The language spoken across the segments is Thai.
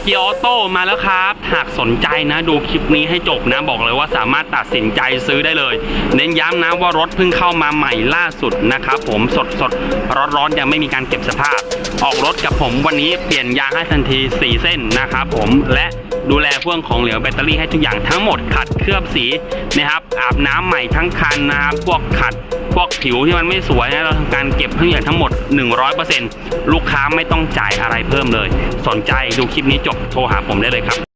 เกียร์ออโต้มาแล้วครับ หากสนใจนะดูคลิปนี้ให้จบนะบอกเลยว่าสามารถตัดสินใจซื้อได้เลย เน้นย้ำนะว่ารถเพิ่งเข้ามาใหม่ล่าสุดนะครับผมสดสดร้อนร้อนๆยังไม่มีการเก็บสภาพ ออกรถกับผมวันนี้เปลี่ยนยางให้ทันที 4 เส้นนะครับผมและ ดูแลพ่วงของเหลวแบตเตอรี่ให้ทุกอย่างทั้งหมดขัดเคลือบสีนะครับอาบน้ำใหม่ทั้งคันนะครับพวกขัดพวกผิวที่มันไม่สวยนะเราทำการเก็บทุกอย่างทั้งหมด 100%ลูกค้าไม่ต้องจ่ายอะไรเพิ่มเลย สนใจดูคลิปนี้จบโทรหาผมได้เลยครับ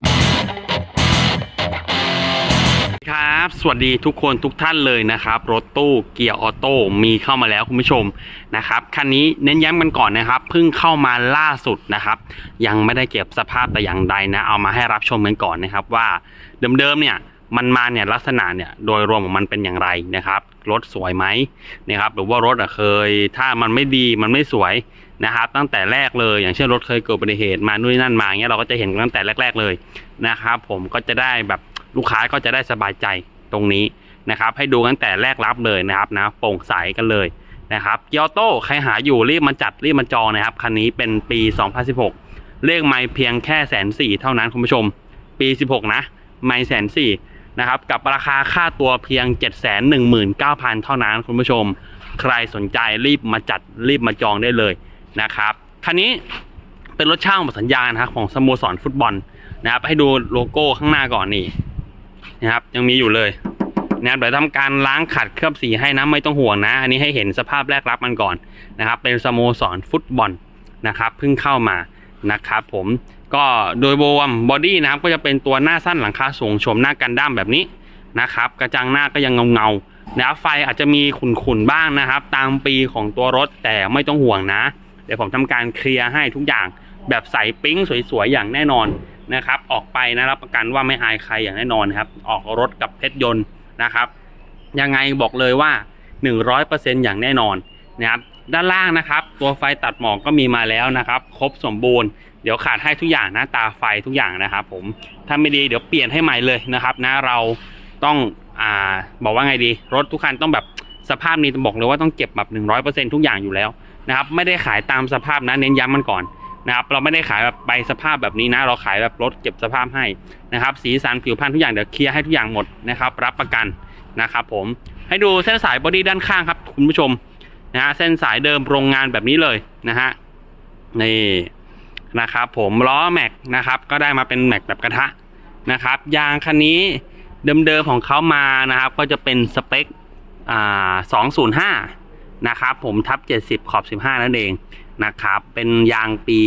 สวัสดีทุกคนทุกท่านเลยนะครับ รถตู้เกียร์ออโต้มีเข้ามาแล้วคุณผู้ชมนะครับคันนี้เน้นย้ำกันก่อนนะครับเพิ่งเข้ามาล่าสุดนะครับ ยังไม่ได้เก็บสภาพแต่อย่างใดนะ เอามาให้รับชมกันก่อนนะครับว่าเดิมๆเนี่ยมันมาเนี่ยลักษณะเนี่ยโดยรวมของมันเป็นอย่างไรนะครับ รถสวยไหมนะครับหรือว่ารถอะเคย ถ้ามันไม่ดีมันไม่สวยนะครับ ตั้งแต่แรกเลยอย่างเช่นรถเคยเกิดอุบัติเหตุมานู่นนนั่นมาเงี้ยเราก็จะเห็นตั้งแต่แรก ๆเลยนะครับ ผมก็จะได้แบบลูกค้าก็จะได้สบายใจ ตรงนี้นะครับ ให้ดูตั้งแต่แรกรับเลยนะครับนะโปร่งใสกันเลยนะครับยวโต้ใครหาอยู่รีบมาจัดรีบมาจองนะครับคันนี้เป็นปี 2016 เลขไม่เพียงแค่แสนสี่เท่านั้นคุณผู้ชม ปี 16 นะ ไม่แสนสี่นะครับกับราคาค่าตัวเพียง 7 1 9 0 0 0 เท่านั้นคุณผู้ชม ใครสนใจรีบมาจัดรีบมาจองได้เลยนะครับคันนี้เป็นรถเช่าหมดสัญญานะครับของสโมสรฟุตบอลนะครับให้ดูโลโก้ข้างหน้าก่อนนี่ นะครับ ยังมีอยู่เลยนะครับเดี๋ยวทำการล้างขัดเคลือบสีให้นะไม่ต้องห่วงนะ อันนี้ให้เห็นสภาพแรกรับมันก่อนนะครับ เป็นสโมสรฟุตบอลนะครับเพิ่งเข้ามานะครับผมก็โดยรวมบอดี้นะครับก็จะเป็นตัวหน้าสั้นหลังคาสูงชมหน้ากันด้ามแบบนี้นะครับกระจังหน้าก็ยังเงาๆนะครับไฟอาจจะมีขุ่นๆบ้างนะครับ ตามปีของตัวรถแต่ไม่ต้องห่วงนะ เดี๋ยวผมทำการเคลียร์ให้ทุกอย่างแบบใสปิ๊งสวยๆอย่างแน่นอน นะครับ ออกไปนะรับประกันว่าไม่อายใครอย่างแน่นอนครับ ออกรถกับเพชรยนต์นะครับ ยังไงบอกเลยว่า 100%อย่างแน่นอนนะครับ ด้านล่างนะครับ ตัวไฟตัดหมอกก็มีมาแล้วนะครับ ครบสมบูรณ์เดี๋ยวขาดให้ทุกอย่างนะตาไฟทุกอย่างนะครับ ผมถ้าไม่ดีเดี๋ยวเปลี่ยนให้ใหม่เลยนะครับนะเราต้องอ่าบอกว่าไงดี รถทุกคันต้องแบบสภาพนี้ต้องบอกเลยว่าต้องเก็บแบบ100%ทุกอย่างอยู่แล้วนะครับ ไม่ได้ขายตามสภาพนะเน้นย้ำมันก่อน นะครับ เราไม่ได้ขายแบบใบสภาพแบบนี้นะ เราขายแบบรถเก็บสภาพให้นะครับ สีสันผิวพรรณทุกอย่างเดี๋ยวเคลียร์ให้ทุกอย่างหมดนะครับ รับประกันนะครับ ผมให้ดูเส้นสายบอดี้ด้านข้างครับคุณผู้ชมนะฮะเส้นสายเดิมโรงงานแบบนี้เลยนะฮะนี่นะครับผมล้อแม็กนะครับก็ได้มาเป็นแม็กแบบกระทะนะครับยางคันนี้เดิมๆของเขามานะครับ ก็จะเป็นสเปคอ่า205 นะครับผมทับ 70 ขอบ 15 นั่นเองนะครับ เป็นยางปี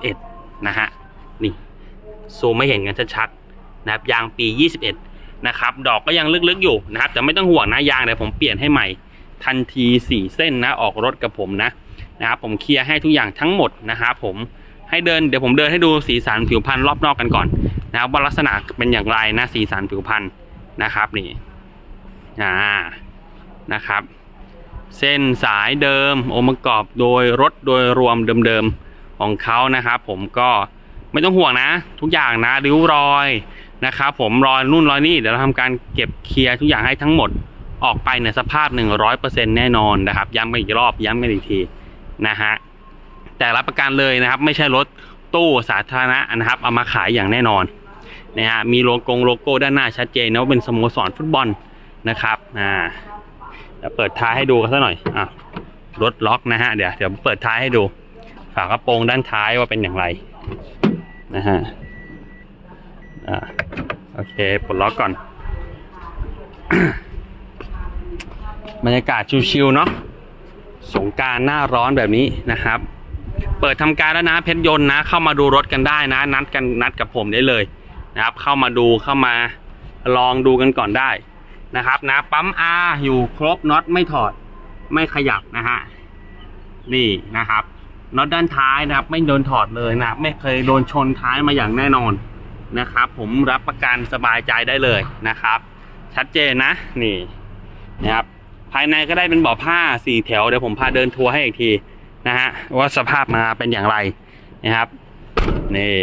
21 นะฮะ นี่ซูมไม่เห็นกันชัดๆนะครับ ยางปี 21 นะครับ ดอกก็ยังลึกๆอยู่นะครับ แต่ไม่ต้องห่วงนะยางเดี๋ยวผมเปลี่ยนให้ใหม่ ทันที 4 เส้นนะ ออกรถกับผมนะนะครับ ผมเคลียร์ให้ทุกอย่างทั้งหมดนะครับผม ให้เดิน เดี๋ยวผมเดินให้ดูสีสันผิวพรรณรอบนอกกันก่อนนะครับว่าลักษณะเป็นอย่างไรนะ สีสันผิวพรรณนะครับนี่ อ่า นะครับ เส้นสายเดิมองค์ประกอบโดยรถโดยรวมเดิมๆของเขานะครับ ผมก็ไม่ต้องห่วงนะ ทุกอย่างนะริ้วรอยนะครับผมรอยนู่นรอยนี่เดี๋ยวเราทำการเก็บเคลียร์ทุกอย่างให้ทั้งหมดออกไปในสภาพ 100%แน่นอนนะครับ ย้ำกันอีกรอบย้ำกันอีกทีนะฮะแต่รับประกันเลยนะครับ ไม่ใช่รถตู้สาธารณะนะครับ เอามาขายอย่างแน่นอนนะฮะมีโลโก้โลโก้ด้านหน้าชัดเจนนะว่าเป็นสโมสรฟุตบอลนะครับอ่า ดี๋ยวเปิดท้ายให้ดูกันสักหน่อยอะรถล็อกนะฮะเดี๋ยวเดี๋ยวเปิดท้ายให้ดูฝากระโปรงด้านท้ายว่าเป็นอย่างไรนะฮะอ่าโอเคปลดล็อกก่อน บรรยากาศชิวๆเนาะสงการหน้าร้อนแบบนี้นะครับ เปิดทำการแล้วนะเพชรยนต์นะ เข้ามาดูรถกันได้นะ นัดกันนัดกับผมได้เลยนะครับ เข้ามาดูเข้ามาลองดูกันก่อนได้ นะครับนะปั๊ม R อยู่ครบน็อตไม่ถอดไม่ขยับนะฮะนี่นะครับน็อตด้านท้ายนะครับ ไม่โดนถอดเลยนะไม่เคยโดนชนท้ายมาอย่างแน่นอนนะครับ ผมรับประกันสบายใจได้เลยนะครับ ชัดเจนนะนี่นะครับภายในก็ได้เป็นเบาะผ้าสี่แถวเดี๋ยวผมพาเดินทัวร์ให้อีกทีนะฮะว่าสภาพมาเป็นอย่างไรนะครับนี่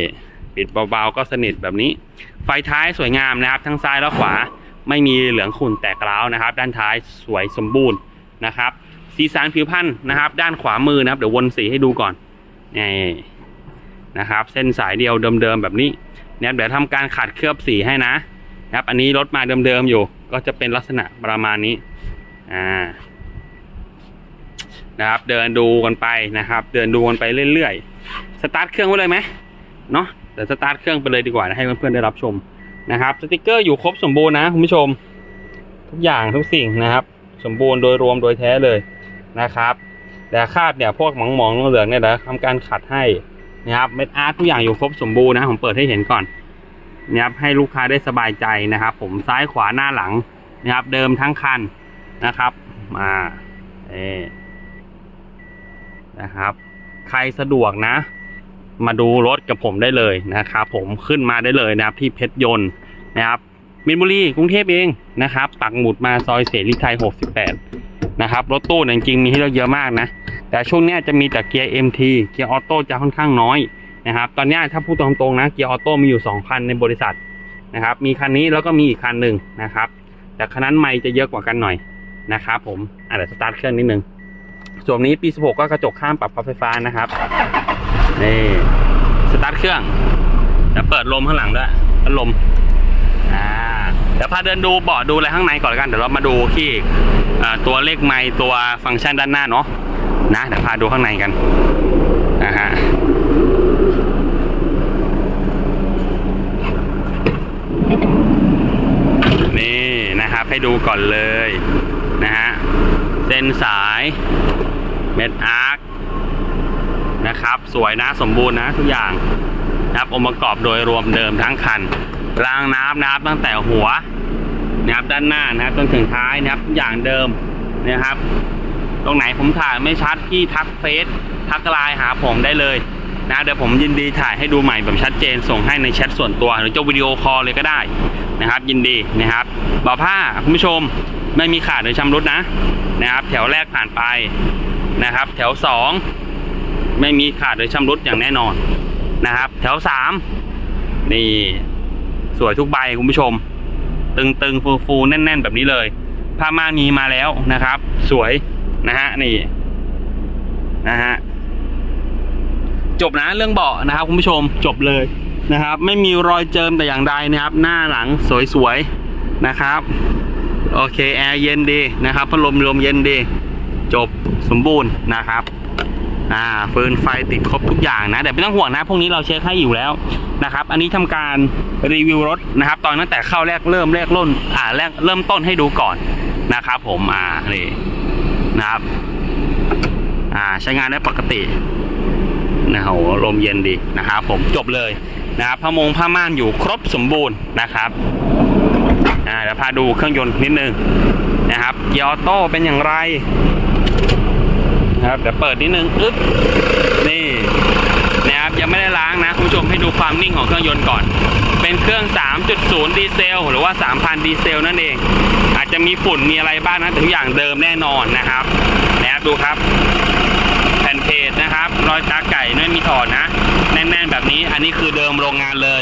ปิดเบาๆก็สนิทแบบนี้ ไฟท้ายสวยงามนะครับ ทั้งซ้ายและขวา ไม่มีเหลืองขุ่นแตกร้าวนะครับ ด้านท้ายสวยสมบูรณ์นะครับ สีสันผิวพรรณนะครับ ด้านขวามือนะครับ เดี๋ยววนสีให้ดูก่อนนี่นะครับ เส้นสายเดียวเดิมๆแบบนี้นะครับเดี๋ยวทำการขัดเคลือบสีให้นะนะครับ อันนี้รถมาเดิมๆอยู่ ก็จะเป็นลักษณะประมาณนี้อ่านะครับ เดินดูกันไปนะครับ เดินดูกันไปเรื่อยๆสตาร์ทเครื่องไว้เลยไหมเนาะเดี๋ยวสตาร์ทเครื่องไปเลยดีกว่านะให้เพื่อนๆได้รับชม นะครับสติกเกอร์อยู่ครบสมบูรณ์นะคุณผู้ชม ทุกอย่างทุกสิ่งนะครับ สมบูรณ์โดยรวมโดยแท้เลยนะครับแต่คาดเนี่ยพวกหมองหมองๆเหลืองเนี่ยเดี๋ยวทำการขัดให้นะครับเม็ดอาร์ตทุกอย่างอยู่ครบสมบูรณ์นะผมเปิดให้เห็นก่อนนะครับให้ลูกค้าได้สบายใจนะครับ ผมซ้ายขวาหน้าหลังนะครับ เดิมทั้งคันนะครับมาเอนะครับ ใครสะดวกนะ มาดูรถกับผมได้เลยนะครับผมขึ้นมาได้เลยนะครับที่เพชรยนต์นะครับมินบุรีกรุงเทพเองนะครับปักหมุดมาซอยเสรีไทย 68 นะครับรถตู้จริงๆมีให้เลือกเยอะมากนะ แต่ช่วงนี้จะมีแต่เกียร์ MT เกียร์ออโต้จะค่อนข้างน้อยนะครับตอนนี้ถ้าพูดตรงๆนะเกียร์ออโต้มีอยู่ 2 คันในบริษัทนะครับมีคันนี้แล้วก็มีอีกคันหนึ่งนะครับ แต่คันนั้นไม่จะเยอะกว่ากันหน่อยนะครับผมอะเดี๋ยวสตาร์ทเครื่องนิดนึงส่วนนี้ปี 16 ก็กระจกข้ามปรับพับไฟฟ้านะครับ นี่ สตาร์ทเครื่องจะเปิดลมข้างหลังด้วยพัดลม อ่า เดี๋ยวพาเดินดูเบาะดูอะไรข้างในก่อนกัน เดี๋ยวเรามาดูที่ตัวเลขไมค์ตัวฟังก์ชันด้านหน้าเนาะ นะ เดี๋ยวพาดูข้างในกันนะฮะนี่นะครับให้ดูก่อนเลยนะฮะเส้นสายเม็ดอาร์ค นะครับ สวยนะสมบูรณ์นะทุกอย่างนะครับองค์ประกอบโดยรวมเดิมทั้งคันรางน้ำนะครับตั้งแต่หัวนะครับด้านหน้านะครับจนถึงท้ายนะครับทุกอย่างเดิมนะครับ ตรงไหนผมถ่ายไม่ชัดพี่ทักเฟซทักไลน์หาผมได้เลยนะเดี๋ยวผมยินดีถ่ายให้ดูใหม่แบบชัดเจนส่งให้ในแชทส่วนตัว หรือจะวิดีโอคอลเลยก็ได้นะครับ ยินดีนะครับบ่อผ้าคุณผู้ชมไม่มีขาดหรือชำรุดนะนะครับ แถวแรกผ่านไปนะครับ แถวสอง ไม่มีขาดหรือชำรุดอย่างแน่นอนนะครับ แถวสามนี่สวยทุกใบคุณผู้ชม ตึงๆฟูๆแน่น ๆ แบบนี้เลย ผ้าม่านมีมาแล้วนะครับ สวยนะฮะนี่นะฮะจบนะเรื่องเบาะนะครับคุณผู้ชมจบเลยนะครับ ไม่มีรอยเจิมแต่อย่างใดนะครับ หน้าหลังสวยๆนะครับ โอเคแอร์เย็นดีนะครับพัดลมลมเย็นดี จบสมบูรณ์นะครับ อ่าฟืนไฟติดครบทุกอย่างนะแต่ไม่ต้องห่วงนะพวกนี้เราเช็คให้อยู่แล้วนะครับ อันนี้ทำการรีวิวรถนะครับ ตอนตั้งแต่เข้าแรกเริ่มแรกร่นอ่าแรกเริ่มต้นให้ดูก่อนนะครับ ผมอ่านี่นะครับ อ่าใช้งานได้ปกตินะโหลมเย็นดีนะครับผมจบเลยนะครับผ้ามงผ้าม่านอยู่ครบสมบูรณ์นะครับอ่าเดี๋ยวพาดูเครื่องยนต์นิดนึงนะครับเกียร์ออโต้เป็นอย่างไร นะครับเดี๋ยวเปิดนิดนึงอึ๊บนี่นะครับยังไม่ได้ล้างนะคุณผู้ชมให้ดูความนิ่งของเครื่องยนต์ก่อน เป็นเครื่อง 3.0 ดีเซล หรือว่า 3,000 ดีเซล นั่นเอง อาจจะมีฝุ่นมีอะไรบ้างนะทุกอย่างเดิมแน่นอนนะครับนะครับดูครับ แผ่นเพจนะครับ รอยตาไก่ไม่มีถอดนะ แน่น แบบนี้ อันนี้คือเดิมโรงงานเลย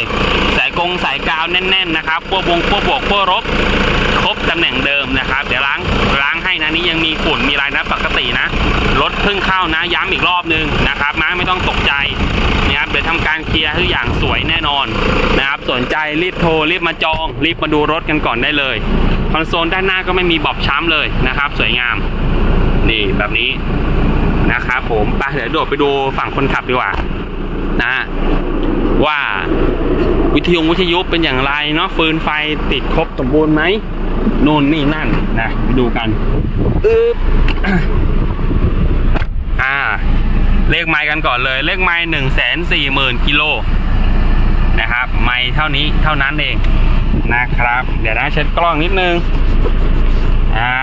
สายกงสายกาวแน่น ๆ นะครับพวกวงพวกบวกพวกลบครบตำแหน่งเดิมนะครับ เดี๋ยวล้างล้างให้นะนี่ยังมีฝุ่นมีอะไรนะปกตินะรถเพิ่งเข้านะย้ำอีกรอบนึงนะครับม้าไม่ต้องตกใจนะครับเดี๋ยวทำการเคลียร์ทุกอย่างสวยแน่นอนนะครับสนใจรีบโทรรีบมาจองรีบมาดูรถกันก่อนได้เลย คอนโซลด้านหน้าก็ไม่มีบอบช้ำเลยนะครับ สวยงาม นี่แบบนี้นะครับผมไปเดี๋ยวโดดไปดูฝั่งคนขับดีกว่า นะว่าวิทยุวิทยุเป็นอย่างไรเนาะฟืนไฟติดครบสมบูรณ์ไหมนู่นนี่นั่นนะดูกันอึ๊บอ่า เลขไมล์กันก่อนเลย เลขไมล์หนึ่งแสนสี่หมื่นกิโลนะครับ ไมล์เท่านี้เท่านั้นเองนะครับ เดี๋ยวนะเช็ดกล้องนิดนึง อ่า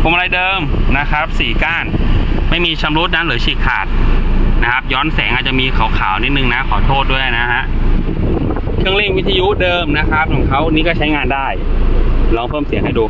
พวงมาลัยเดิมนะครับสี่ก้าน ไม่มีชำรุดนะหรือฉีกขาด นะครับ ย้อนแสงอาจจะมีขาวๆนิดนึงนะ ขอโทษด้วยนะฮะเครื่องเล่นวิทยุเดิมนะครับ ของเขานี้ก็ใช้งานได้ ลองเพิ่มเสียงให้ดู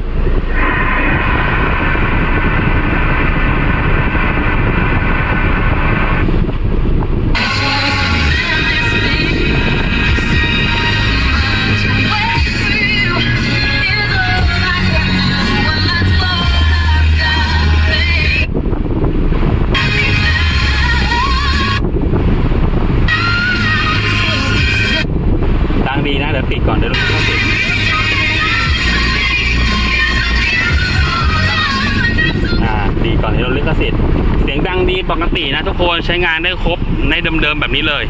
นะทุกคนใช้งานได้ครบในเดิมๆแบบนี้เลย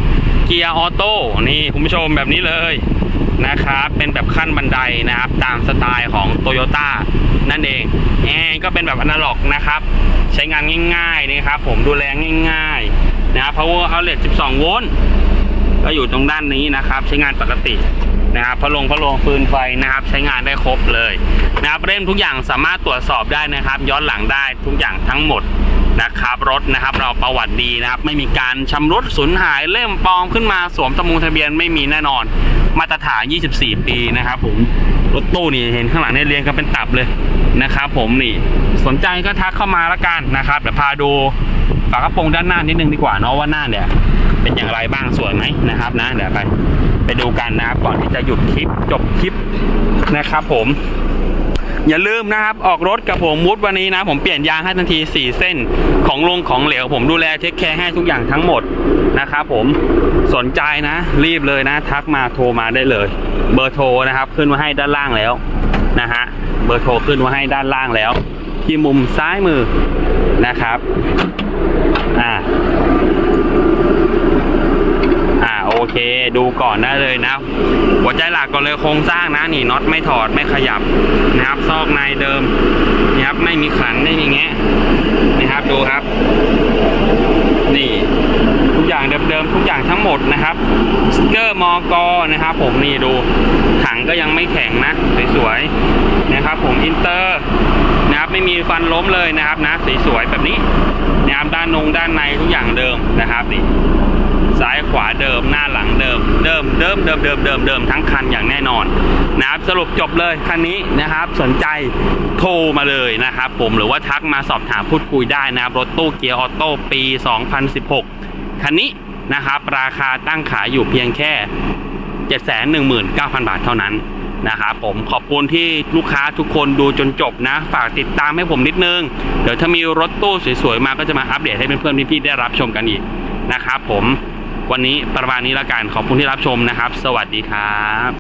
เกียร์ออโต้นี่คุณผู้ชมแบบนี้เลยนะครับ เป็นแบบขั้นบันไดนะครับ ตามสไตล์ของโตโยต้านั่นเองแอร์ก็เป็นแบบอนาล็อกนะครับ ใช้งานง่ายๆนะครับผมดูแลง่ายๆนะครับ power outlet 12 โวลต์ก็อยู่ตรงด้านนี้นะครับ ใช้งานปกตินะครับพัดลมพัดลมฟืนไฟนะครับ ใช้งานได้ครบเลยนะครับเล่มทุกอย่างสามารถตรวจสอบได้นะครับ ย้อนหลังได้ทุกอย่างทั้งหมด นะครับ รถนะครับ เราประวัติดีนะครับ ไม่มีการชำรุดสูญหายเล่มปลอมขึ้นมาสวมทะมุงทะเบียนไม่มีแน่นอน มาตรฐาน 24 ปีนะครับผมรถตู้นี่เห็นข้างหลังเนี่ยเรียงกันเป็นตับเลยนะครับผมนี่สนใจก็ทักเข้ามาละกันนะครับเดี๋ยวพาดูฝากระโปรงด้านหน้านิดนึงดีกว่าเนาะว่าหน้าเนี่ยเป็นอย่างไรบ้างสวยไหมนะครับนะเดี๋ยวไปไปดูกันนะครับก่อนที่จะหยุดคลิปจบคลิปนะครับผม อย่าลืมนะครับ ออกรถกับผมมุดวันนี้นะ ผมเปลี่ยนยางให้ทันที 4 เส้นของลงของเหลว ผมดูแลเทคแคร์ให้ทุกอย่างทั้งหมดนะครับผมสนใจนะ รีบเลยนะ ทักมาโทรมาได้เลย เบอร์โทรนะครับ ขึ้นมาให้ด้านล่างแล้วนะฮะเบอร์โทรขึ้นมาให้ด้านล่างแล้ว ที่มุมซ้ายมือนะครับ อ่าอ่า โอเค ดูก่อนได้เลยนะ หัวใจหลักก็เลยโครงสร้างนะนี่น็อตไม่ถอดไม่ขยับนะครับซอกในเดิมนะครับไม่มีขันไม่มีแงะนะครับดูครับ นี่ทุกอย่างเดิมๆทุกอย่างทั้งหมดนะครับสติกเกอร์มอกอนะครับ ผมนี่ดูถังก็ยังไม่แข็งนะสวยๆนะครับ ผมอินเตอร์นะครับไม่มีฟันล้มเลยนะครับนะสวยๆแบบนี้นะครับด้านนงด้านในทุกอย่างเดิมนะครับนี่ ซ้ายขวาเดิมหน้าหลังเดิม เดิมเดิมเดิมเดิมเดิมเดิมทั้งคันอย่างแน่นอนนะครับสรุปจบเลยคันนี้นะครับ สนใจโทรมาเลยนะครับ ผมหรือว่าทักมาสอบถามพูดคุยได้นะครับรถตู้เกียร์ออโต้ปี 2016 คันนี้นะครับราคาตั้งขายอยู่เพียงแค่ 719,000 บาทเท่านั้นนะครับผมขอบคุณที่ลูกค้าทุกคนดูจนจบนะ ฝากติดตามให้ผมนิดนึง เดี๋ยวถ้ามีรถตู้สวยๆ มาก็จะมาอัปเดตให้เพื่อนๆพี่ๆได้รับชมกันอีกนะครับผม วันนี้ประมาณนี้ละกันขอบคุณที่รับชมนะครับ สวัสดีครับ